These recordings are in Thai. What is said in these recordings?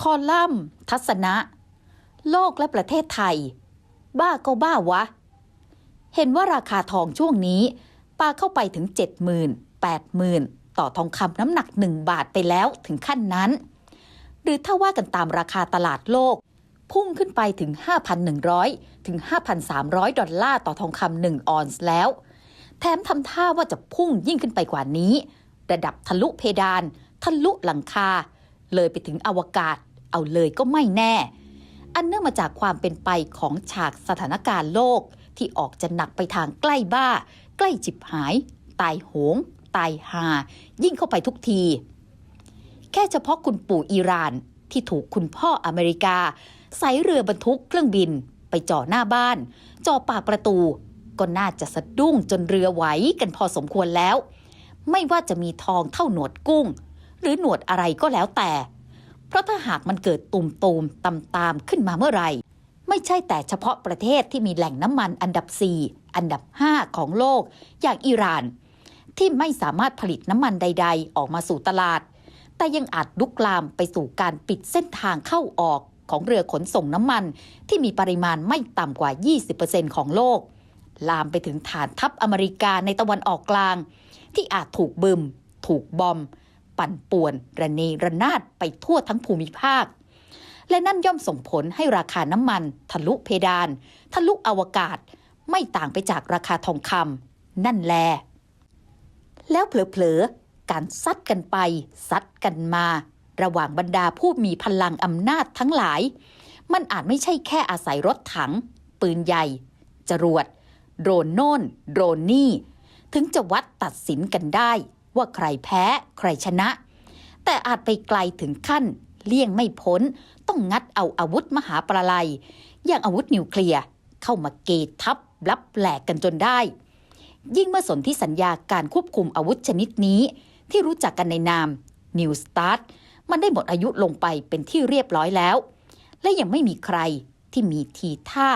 คอลัมน์ ทัศนะ โลกและประเทศไทย บ้าก็บ้าวะ เห็นว่าราคาทองช่วงนี้ปาเข้าไปถึง 70,000 80,000 ต่อทองคำน้ำหนัก 1 บาทไปแล้วถึงขั้นนั้น หรือถ้าว่ากันตามราคาตลาดโลก พุ่งขึ้นไปถึง 5,100 ถึง 5,300 ดอลลาร์ต่อทองคำ1ออนซ์แล้ว แถมทำท่าว่าจะพุ่งยิ่งขึ้นไปกว่านี้ ระดับทะลุเพดาน ทะลุหลังคา เลยไปถึงอวกาศ เอาเลยก็ไม่แน่ อันเนื่องมาจากความเป็นไปของฉากสถานการณ์โลกที่ออกจะหนักไปทางใกล้บ้า ใกล้จิบหาย ตายโหง ตายหา ยิ่งเข้าไปทุกที แค่เฉพาะคุณปู่อิหร่านที่ถูกคุณพ่ออเมริกาใส่เรือบรรทุกเครื่องบิน ไปจ่อหน้าบ้าน จ่อปากประตู ก็น่าจะสะดุ้งจนเรือไหวกันพอสมควรแล้ว ไม่ว่าจะมีทองเท่าหนวดกุ้ง หรือหนวดอะไรก็แล้วแต่ เพราะถ้าหากมันเกิดตุ่มตูมตำตามขึ้นมาเมื่อไหร่ ไม่ใช่แต่เฉพาะประเทศที่มีแหล่งน้ำมันอันดับ 4 อันดับ 5 ของโลก อย่างอิหร่าน ที่ไม่สามารถผลิตน้ำมันใด ๆ ออกมาสู่ตลาด แต่ยังอาจลุกลามไปสู่การปิดเส้นทางเข้าออกของเรือขนส่งน้ำมัน ที่มีปริมาณไม่ต่ำกว่า 20%ของโลก ลามไปถึงฐานทัพอเมริกาในตะวันออกกลาง ที่อาจถูกบึม ถูกบอม ปั่นป่วนระเนระนาดไปทั่วทั้งภูมิภาค และนั่นย่อมส่งผลให้ราคาน้ำมัน ทะลุเพดาน ทะลุอวกาศ ไม่ต่างไปจากราคาทองคำนั่นแล แล้วเผลอๆการซัดกันไปซัดกันมา ระหว่างบรรดาผู้มีพลังอำนาจทั้งหลาย มันอาจไม่ใช่แค่อาศัยรถถัง ปืนใหญ่ จรวดโดรนโน่นโดรนนี่ ถึงจะวัดตัดสินกันได้ ว่าใครแพ้ใครชนะ แต่อาจไปไกลถึงขั้น เลี่ยงไม่พ้น ต้องงัดเอาอาวุธมหาปราลัย อย่างอาวุธนิวเคลียร์เข้ามาเกทับลับแหลกกันจนได้ ยิ่งเมื่อสนที่สัญญาการควบคุมอาวุธชนิดนี้ ที่รู้จักกันในนาม New Start มันได้หมดอายุลงไปเป็นที่เรียบร้อยแล้ว และยังไม่มีใครที่มีทีท่า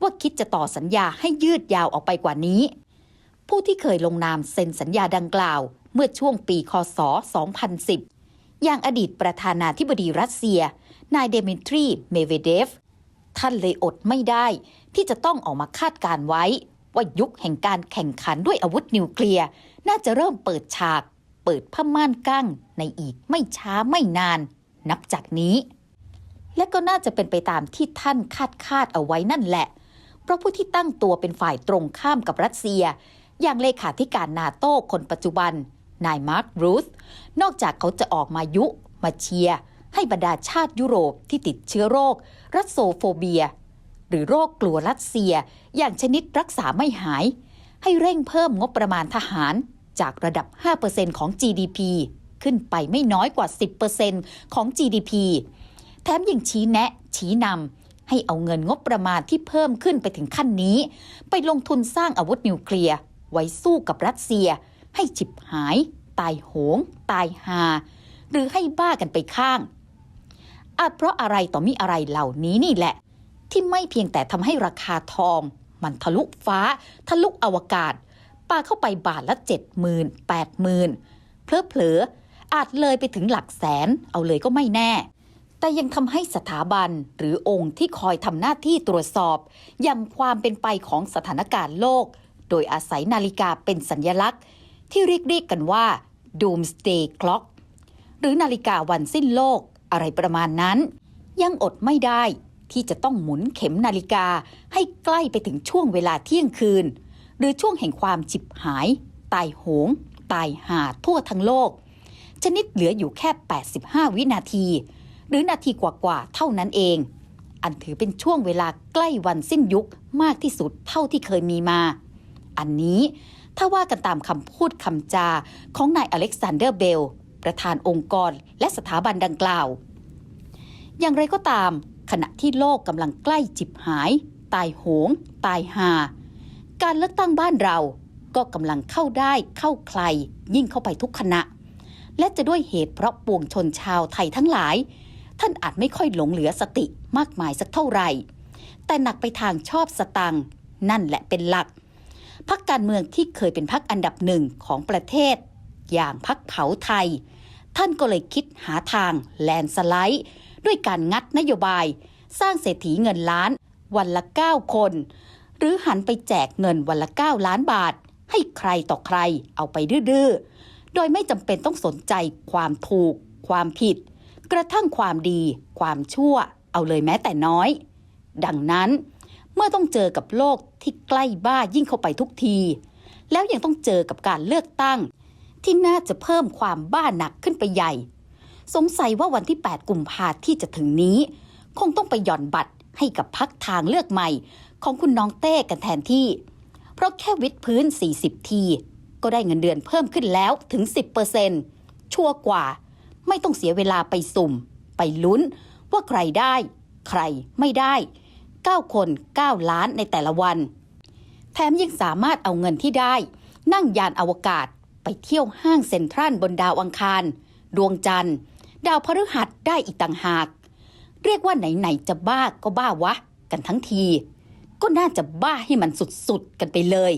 ว่าคิดจะต่อสัญญาให้ยืดยาวออกไปกว่านี้ ผู้ที่เคยลงนามเซ็นสัญญาดังกล่าว เมื่อช่วงปีคศ 2010 อย่างอดีตประธานาธิบดีรัสเซีย นายเดมิทรีเมเวเดฟ ท่านเลยอดไม่ได้ ที่จะต้องออกมาคาดการไว้ ว่ายุคแห่งการแข่งขันด้วยอาวุธนิวเคลียร์ น่าจะเริ่มเปิดฉาก เปิดผ้าม่านกั้ง ในอีกไม่ช้าไม่นาน นับจากนี้ และก็น่าจะเป็นไปตามที่ท่านคาดคาดเอาไว้นั่นแหละ เพราะผู้ที่ตั้งตัวเป็นฝ่ายตรงข้ามกับรัสเซีย อย่างเลขาธิการนาโต้คนปัจจุบัน นายมาร์ครูธนอกจากเขาจะออกมายุมาเชียร์ให้บรรดาชาติยุโรปที่ติดเชื้อโรค รัสโซโฟเบีย หรือโรคกลัวรัสเซีย อย่างชนิดรักษาไม่หาย ให้เร่งเพิ่มงบประมาณทหารจากระดับ 5%ของ GDP ขึ้นไปไม่น้อยกว่า 10%ของ GDP แถมยังชี้แนะ ชี้นำให้เอาเงินงบประมาณที่เพิ่มขึ้นไปถึงขั้นนี้ ไปลงทุนสร้างอาวุธนิวเคลียร์ไว้สู้กับรัสเซีย ให้ฉิบหาย ตายโหง ตายหา หรือให้บ้ากันไปข้างอาจเพราะอะไรต่อมีอะไรเหล่านี้นี่แหละ ที่ไม่เพียงแต่ทำให้ราคาทอง มันทะลุฟ้า ทะลุอวกาศปาเข้าไปบาทละเจ็ดหมื่นแปดหมื่นเพลอเผลอๆอาจเลยไปถึงหลักแสนเอาเลยก็ไม่แน่ แต่ยังทำให้สถาบันหรือองค์ที่คอยทำหน้าที่ตรวจสอบอย่างความเป็นไปของสถานการณ์โลก โดยอาศัยนาฬิกาเป็นสัญญลักษณ์ ที่เรียกเรียกกันว่า Doomsday Clock หรือนาฬิกาวันสิ้นโลกอะไรประมาณนั้น ยังอดไม่ได้ที่จะต้องหมุนเข็มนาฬิกาให้ใกล้ไปถึงช่วงเวลาเที่ยงคืน หรือช่วงแห่งความจิบหาย ตายโหง ตายหาทั่วทั้งโลก ชนิดเหลืออยู่แค่ 85 วินาที หรือนาทีกว่าๆเท่านั้นเอง อันถือเป็นช่วงเวลาใกล้วันสิ้นยุคมากที่สุดเท่าที่เคยมีมา อันนี้ ถ้าว่ากันตามคำพูดคำจาของนายอเล็กซานเดอร์เบล ประธานองค์กรและสถาบันดังกล่าว อย่างไรก็ตาม ขณะที่โลกกำลังใกล้จิบหาย ตายโหง ตายหา การเลือกตั้งบ้านเราก็กำลังเข้าได้เข้าใคร ยิ่งเข้าไปทุกขณะ และจะด้วยเหตุเพราะปวงชนชาวไทยทั้งหลาย ท่านอาจไม่ค่อยหลงเหลือสติมากมายสักเท่าไหร่ แต่หนักไปทางชอบสตังนั่นแหละเป็นหลัก พักการเมืองที่เคยเป็นพักอันดับหนึ่งของประเทศ อย่างพักเผาไทย ท่านก็เลยคิดหาทางแลนสไลด์ ด้วยการงัดนโยบาย สร้างเศรษฐีเงินล้านวันละ 9 คน หรือหันไปแจกเงินวันละ 9 ล้านบาท ให้ใครต่อใครเอาไปดื้อโดยไม่จำเป็นต้องสนใจความถูก ความผิด กระทั่งความดี ความชั่ว เอาเลยแม้แต่น้อย ดังนั้น เมื่อต้องเจอกับโลกที่ใกล้บ้ายิ่งเข้าไปทุกที แล้วยังต้องเจอกับการเลือกตั้ง ที่น่าจะเพิ่มความบ้าหนักขึ้นไปใหญ่ สงสัยว่าวันที่ 8 กุมภาที่จะถึงนี้ คงต้องไปหย่อนบัตรให้กับพักทางเลือกใหม่ ของคุณน้องเต้กันแทนที่ เพราะแค่วิดพื้น 40 ที ก็ได้เงินเดือนเพิ่มขึ้นแล้วถึง 10%ชั่วร์กว่า ไม่ต้องเสียเวลาไปสุ่ม ไปลุ้นว่าใครได้ ใครไม่ได้ 9 คน 9 ล้านในแต่ละวัน แถมยังสามารถเอาเงินที่ได้ นั่งยานอวกาศไปเที่ยวห้างเซ็นทรัลบนดาวอังคาร ดวงจันทร์ ดาวพฤหัสได้อีกต่างหาก เรียกว่าไหนๆจะบ้าก็บ้าวะ กันทั้งที ก็น่าจะบ้าให้มันสุดๆกันไปเลย